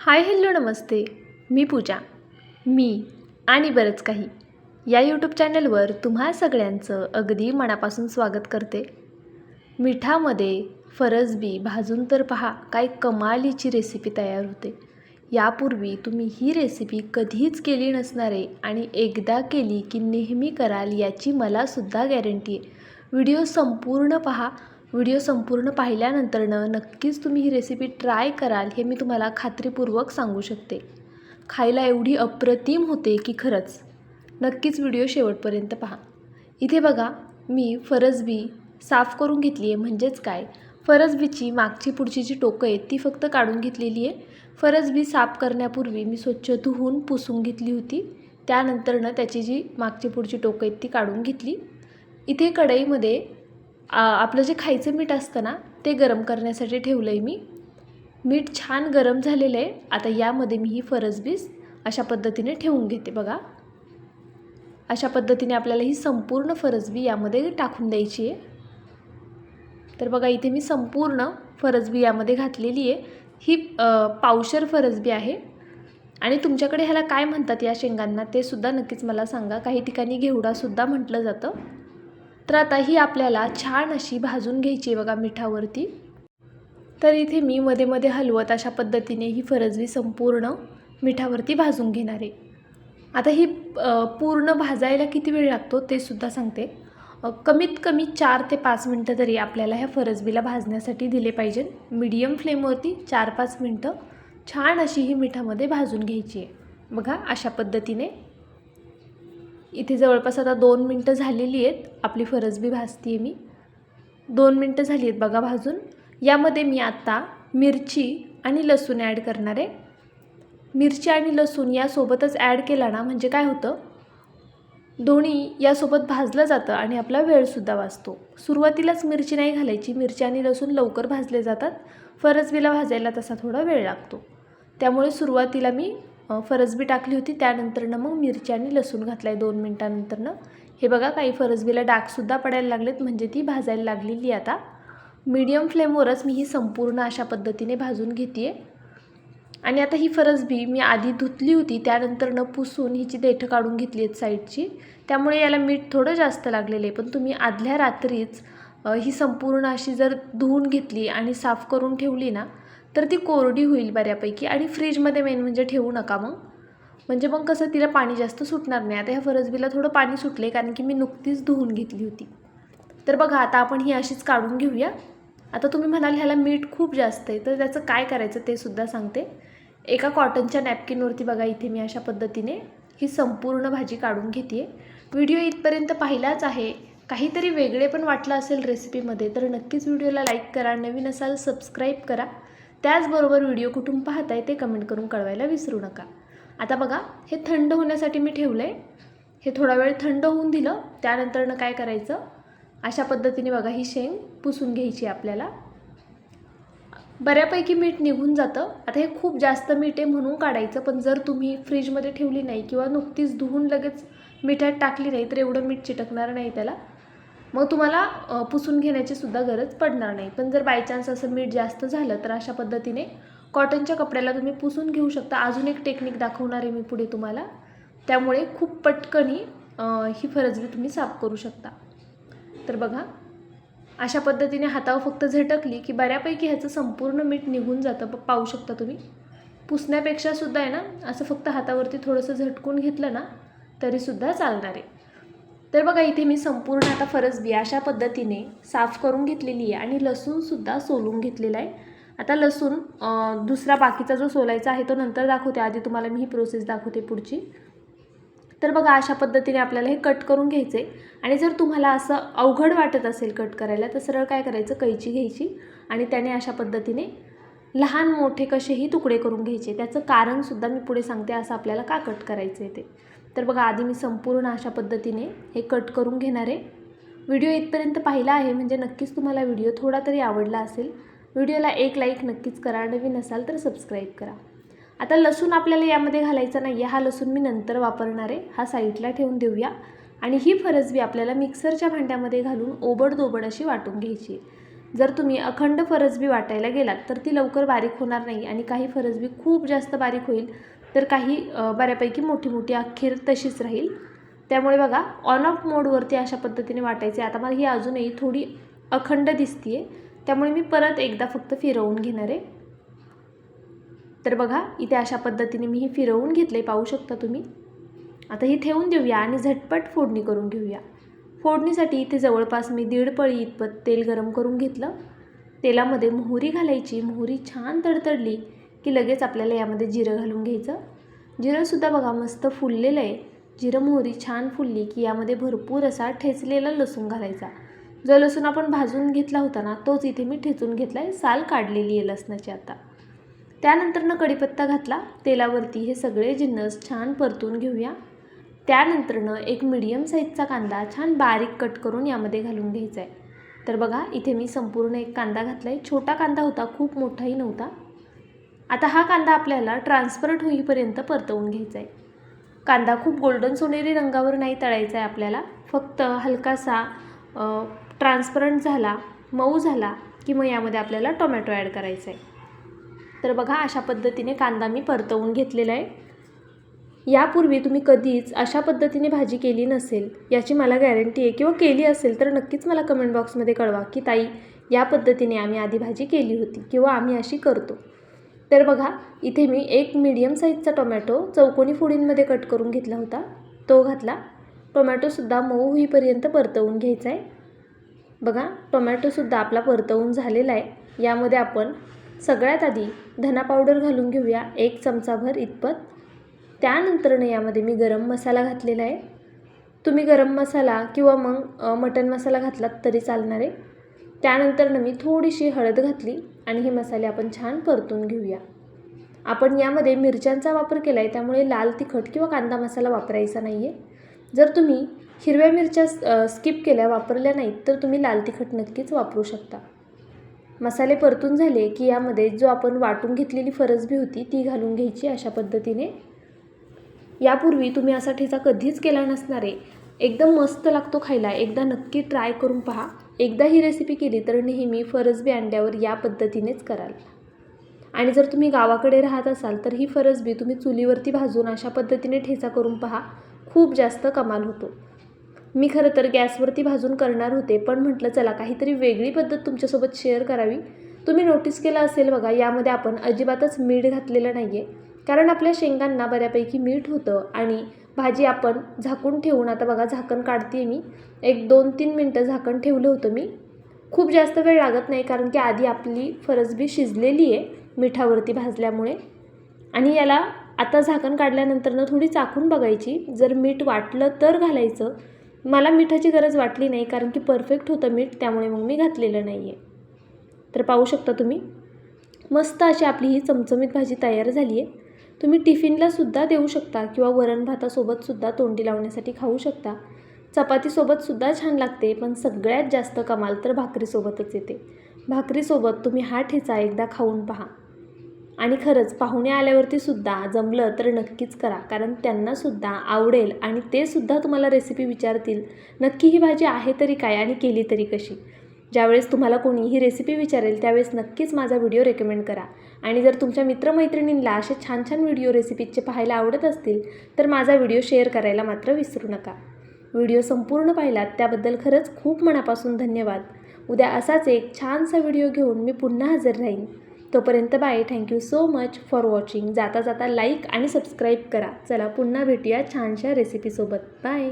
Hi hello नमस्ते. मी पूजा. मी आणि बरंच काही या यूट्यूब चॅनलवर तुम्हा सगळ्यांचं अगदी मनापासून स्वागत करते. मिठामध्ये फरसबी भाजून तर पहा काय कमालीची रेसिपी तयार होते. यापूर्वी तुम्ही ही रेसिपी कधीच केली नसणार आहे आणि एकदा केली की नेहमी कराल याची मलासुद्धा गॅरंटी आहे. व्हिडिओ संपूर्ण पहा व्हिडिओ संपूर्ण पाहिल्यानंतरनं नक्कीच तुम्ही ही रेसिपी ट्राय कराल हे मी तुम्हाला खात्रीपूर्वक सांगू शकते. खायला एवढी अप्रतिम होते की खरंच. नक्कीच व्हिडिओ शेवटपर्यंत पहा. इथे बघा मी फरसबी साफ करून घेतली आहे म्हणजेच काय? फरसबीची मागची पुढची जी टोकं आहेत ती फक्त काढून घेतलेली आहे. फरसबी साफ करण्यापूर्वी मी स्वच्छ धुवून पुसून घेतली होती. त्यानंतरनं त्याची जी मागची पुढची टोकं आहेत ती काढून घेतली. इथे कढईमध्ये आपलं जे खायचं मीठ असतं ना ते गरम करण्यासाठी ठेवलं आहे मी. मीठ छान गरम झालेलं आहे. आता यामध्ये मी ही फरसबीस अशा पद्धतीने ठेवून घेते बघा. अशा पद्धतीने आपल्याला ही संपूर्ण फरसबी यामध्ये टाकून द्यायची आहे. तर बघा इथे मी संपूर्ण फरसबी यामध्ये घातलेली आहे. ही पावशर फरसबी आहे. आणि तुमच्याकडे ह्याला काय म्हणतात या शेंगांना ते सुद्धा नक्कीच मला सांगा. काही ठिकाणी घेवडासुद्धा म्हटलं जातं. तर आता ही आपल्याला छान अशी भाजून घ्यायची आहे बघा मिठावरती. तर इथे मी मध्ये मध्ये हलवत अशा पद्धतीने ही फरजवी संपूर्ण मिठावरती भाजून घेणार आहे. आता ही पूर्ण भाजायला किती वेळ लागतो ते सुद्धा सांगते. कमीत कमी चार ते पाच मिनटं तरी आपल्याला ह्या फरजबीला भाजण्यासाठी दिले पाहिजे. मीडियम फ्लेमवरती चार पाच मिनटं छान अशी ही मिठामध्ये भाजून घ्यायची आहे. बघा अशा पद्धतीने इथे जवळपास आता दोन मिनटं झालेली आहेत. आपली फरसबी भाजती आहे मी. दोन मिनटं झाली आहेत बघा भाजून. यामध्ये मी आत्ता मिरची आणि लसूण ॲड करणार आहे. मिरची आणि लसूण यासोबतच ॲड केला ना म्हणजे काय होतं? दोन्ही यासोबत भाजलं जातं आणि आपला वेळसुद्धा वाचतो. सुरुवातीलाच मिरची नाही घालायची. मिरची आणि लसूण लवकर भाजले जातात. फरसबीला भाजायला तसा थोडा वेळ लागतो. त्यामुळे सुरुवातीला मी फरसबी टाकली होती त्यानंतरनं मग मिरची आणि लसूण घातला आहे दोन मिनटानंतरनं. हे बघा काही फरसबीला डागसुद्धा पडायला लागलेत म्हणजे ती भाजायला लागलेली आता. मीडियम फ्लेमवरच मी ही संपूर्ण अशा पद्धतीने भाजून घेते आहे आणि आता ही फरसबी मी आधी धुतली होती त्यानंतरनं पुसून हिची देठं काढून घेतली आहेत साईडची. त्यामुळे याला मीठ थोडं जास्त लागलेलं आहे पण तुम्ही आदल्या रात्रीच ही संपूर्ण अशी जर धुवून घेतली आणि साफ करून ठेवली ना तर ती कोरडी होईल बऱ्यापैकी आणि फ्रीजमध्ये मेन म्हणजे ठेवू नका मग. म्हणजे मग कसं तिला पाणी जास्त सुटणार नाही. आता ह्या फरसबीला थोडं पाणी सुटले कारण की मी नुकतीच धुवून घेतली होती. तर बघा आता आपण ही अशीच काढून घेऊया. आता तुम्ही म्हणाल ह्याला मीठ खूप जास्त आहे. तर त्याचं काय करायचं ते सुद्धा सांगते. एका कॉटनच्या नॅपकिनवरती बघा इथे मी अशा पद्धतीने ही संपूर्ण भाजी काढून घेते व्हिडिओ इथपर्यंत पाहिलाच आहे. काहीतरी वेगळे पण वाटलं असेल रेसिपीमध्ये तर नक्कीच व्हिडिओला लाईक करा. नवीन असाल सबस्क्राईब करा. त्याचबरोबर व्हिडिओ कुठून पाहताय ते कमेंट करून कळवायला विसरू नका. आता बघा हे थंड होण्यासाठी मी ठेवलं आहे हे थोडा वेळ थंड होऊन दिलं त्यानंतरनं काय करायचं? अशा पद्धतीने बघा ही शेंग पुसून घ्यायची आपल्याला. बऱ्यापैकी मीठ निघून जातं. आता हे खूप जास्त मीठ आहे म्हणून काढायचं पण जर तुम्ही फ्रीजमध्ये ठेवली नाही किंवा नुकतीच धुवून लगेच मिठात टाकली नाही तर एवढं मीठ चिटकणार नाही त्याला. मग तुम्हाला पुसून घेण्याची सुद्धा गरज पडणार नाही. पण जर बाय चान्स असं मीठ जास्त झालं तर अशा पद्धतीने कॉटनच्या कपड्याला तुम्ही पुसून घेऊ शकता. अजून एक टेक्निक दाखवणार आहे मी पुढे तुम्हाला. त्यामुळे खूप पटकनी ही फरजबी तुम्ही साफ करू शकता. तर बघा अशा पद्धतीने हातावर फक्त झटकली की बऱ्यापैकी ह्याचं संपूर्ण मीठ निघून जातं. पाहू शकता तुम्ही. पुसण्यापेक्षा सुद्धा आहे ना असं फक्त हातावरती थोडंसं झटकून घेतलं ना तरीसुद्धा चालणार आहे. तर बघा इथे मी संपूर्ण आता फरसबी अशा पद्धतीने साफ करून घेतलेली आहे आणि लसूणसुद्धा सोलून घेतलेला आहे. आता लसूण दुसरा बाकीचा जो सोलायचा आहे तो नंतर दाखवते. आधी तुम्हाला मी ही प्रोसेस दाखवते पुढची. तर बघा अशा पद्धतीने आपल्याला हे कट करून घ्यायचे. आणि जर तुम्हाला असं अवघड वाटत असेल कट करायला तर सरळ काय करायचं? कैची घ्यायची. आणि त्याने अशा पद्धतीने लहान मोठे कसेही तुकडे करून घ्यायचे. त्याचं कारणसुद्धा मी पुढे सांगते असं आपल्याला का कट करायचं आहे ते. तर बघा आधी मी संपूर्ण अशा पद्धतीने हे कट करून घेणार आहे. व्हिडिओ इथपर्यंत पाहिला आहे म्हणजे नक्कीच तुम्हाला व्हिडिओ थोडा तरी आवडला असेल. व्हिडिओला एक लाईक नक्कीच करा नवीन असाल तर सबस्क्राईब करा. आता लसूण आपल्याला यामध्ये घालायचा नाही आहे हा लसूण मी नंतर वापरणार आहे. हा साईडला ठेवून देऊया. आणि ही फरसबी आपल्याला मिक्सरच्या भांड्यामध्ये घालून ओबडदोबड अशी वाटून घ्यायची आहे. जर तुम्ही अखंड फरसबी वाटायला गेलात तर ती लवकर बारीक होणार नाही आणि काही फरसबी खूप जास्त बारीक होईल तर काही बऱ्यापैकी मोठी मोठी अखेर तशीच राहील. त्यामुळे बघा ऑन ऑफ मोडवरती अशा पद्धतीने वाटायचे आता मला ही अजूनही थोडी अखंड दिसतीये. त्यामुळे मी परत एकदा फक्त फिरवून घेणार. आहे तर बघा इथे अशा पद्धतीने मी हे फिरवून घेतले पाहू शकता तुम्ही. आता ही ठेवून देऊया आणि झटपट फोडणी करून घेऊया. फोडणीसाठी इथे जवळपास मी दीड पळी इतपत तेल गरम करून घेतलं. तेलामध्ये मोहरी घालायची. मोहरी छान तडतडली. की लगेच आपल्याला यामध्ये जिरं घालून घ्यायचं. जिरंसुद्धा बघा मस्त फुललेलं आहे. जिरं मोहरी छान फुलली की यामध्ये भरपूर असा ठेचलेला लसूण घालायचा. जो लसूण आपण भाजून घेतला होता ना तोच इथे मी ठेचून घेतला आहे साल काढलेली आहे लसणाची आता. त्यानंतरनं कढीपत्ता घातला. तेलावरती हे सगळे जिन्नस छान परतून घेऊया. त्यानंतरनं एक मिडियम साईजचा कांदा छान बारीक कट करून यामध्ये घालून घ्यायचा आहे तर बघा इथे मी संपूर्ण एक कांदा घातला आहे छोटा कांदा होता खूप मोठाही नव्हता. आता हा कांदा आपल्याला ट्रान्सपरंट होईपर्यंत परतवून घ्यायचा आहे कांदा खूप गोल्डन सोनेरी रंगावर नाही तळायचा आहे आपल्याला. फक्त हलकासा ट्रान्सपरंट झाला मऊ झाला की मग यामध्ये आपल्याला टोमॅटो ॲड करायचा आहे तर बघा अशा पद्धतीने कांदा मी परतवून घेतलेला आहे यापूर्वी तुम्ही कधीच अशा पद्धतीने भाजी केली नसेल याची मला गॅरंटी आहे. किंवा केली असेल तर नक्कीच मला कमेंट बॉक्समध्ये कळवा की ताई या पद्धतीने आम्ही आधी भाजी केली होती किंवा आम्ही अशी करतो. तर बघा इथे मी एक मीडियम साईजचा टोमॅटो चौकोनी फोडींमध्ये कट करून घेतला होता. तो घातला. टोमॅटोसुद्धा मऊ होईपर्यंत परतवून घ्यायचा आहे बघा टोमॅटोसुद्धा आपला परतवून झालेला आहे यामध्ये आपण सगळ्यात आधी धना पावडर घालून घेऊया एक चमचाभर इतपत. त्यानंतरनं यामध्ये मी गरम मसाला घातलेला आहे तुम्ही गरम मसाला किंवा मग मटन मटण मसाला घातलात तरी चालणार. आहे त्यानंतरनं मी थोडीशी हळद घातली. आणि हे मसाले आपण छान परतून घेऊया. आपण यामध्ये मिरच्यांचा वापर केला आहे त्यामुळे लाल तिखट किंवा कांदा मसाला वापरायचा नाही आहे जर तुम्ही हिरव्या मिरच्या स्किप केल्या वापरल्या नाहीत तर तुम्ही लाल तिखट नक्कीच वापरू शकता. मसाले परतून झाले की यामध्ये जो आपण वाटून घेतलेली फरसबी होती ती घालून घ्यायची अशा पद्धतीने. यापूर्वी तुम्ही असा ठेचा कधीच केला नसणार आहे. एकदम मस्त लागतो खायला. एकदा नक्की ट्राय करून पहा. एकदा ही रेसिपी केली तर नेहमी फरसबी अंड्यावर या पद्धतीनेच कराल. आणि जर तुम्ही गावाकडे राहत असाल तर ही फरसबी तुम्ही चुलीवरती भाजून अशा पद्धतीने ठेचा करून पहा. खूप जास्त कमाल होतो. मी खरं तर गॅसवरती भाजून करणार होते पण म्हटलं चला काहीतरी वेगळी पद्धत तुमच्यासोबत शेअर करावी. तुम्ही नोटीस केलं असेल बघा यामध्ये आपण अजिबातच मीठ घातलेलं नाही आहे कारण आपल्या शेंगांना बऱ्यापैकी मीठ होतं आणि भाजी आपण झाकून ठेवून आता बघा झाकण काढते मी एक दोन तीन मिनटं झाकण ठेवलं होतं मी. खूप जास्त वेळ लागत नाही कारण की आधी आपली फरसबी शिजलेली आहे मिठावरती भाजल्यामुळे. आणि याला आता झाकण काढल्यानंतरनं थोडी चाकून बघायची. जर मीठ वाटलं तर घालायचं. मला मिठाची गरज वाटली नाही कारण की परफेक्ट होतं मीठ त्यामुळे मग मी घातलेलं नाही आहे तर पाहू शकता तुम्ही. मस्त अशी आपली ही चमचमीत भाजी तयार झाली आहे तुम्ही टिफिनलासुद्धा देऊ शकता किंवा वरण भातासोबतसुद्धा तोंडी लावण्यासाठी खाऊ शकता. चपातीसोबतसुद्धा छान लागते पण सगळ्यात जास्त कमाल तर भाकरीसोबतच येते. भाकरीसोबत तुम्ही हा ठेचा एकदा खाऊन पहा. आणि खरंच पाहुणे आल्यावरती सुद्धा जमलं तर नक्कीच करा कारण त्यांनासुद्धा आवडेल आणि ते सुद्धा तुम्हाला रेसिपी विचारतील नक्की ही भाजी आहे तरी काय आणि केली तरी कशी. ज्यावेळेस तुम्हाला कोणी ही रेसिपी विचारेल त्यावेळेस नक्कीच माझा व्हिडिओ रेकमेंड करा. आणि जर तुमच्या मित्रमैत्रिणींना असे छान छान व्हिडिओ रेसिपीजचे पाहायला आवडत असतील तर माझा व्हिडिओ शेअर करायला मात्र विसरू नका. व्हिडिओ संपूर्ण पाहिलात त्याबद्दल खरंच खूप मनापासून धन्यवाद. उद्या असाच एक छानसा व्हिडिओ घेऊन मी पुन्हा हजर राहीन. तोपर्यंत bye thank you so much for watching जाता जाता लाईक आणि सबस्क्राईब करा. चला पुन्हा भेटूया छानशा रेसिपीसोबत बाय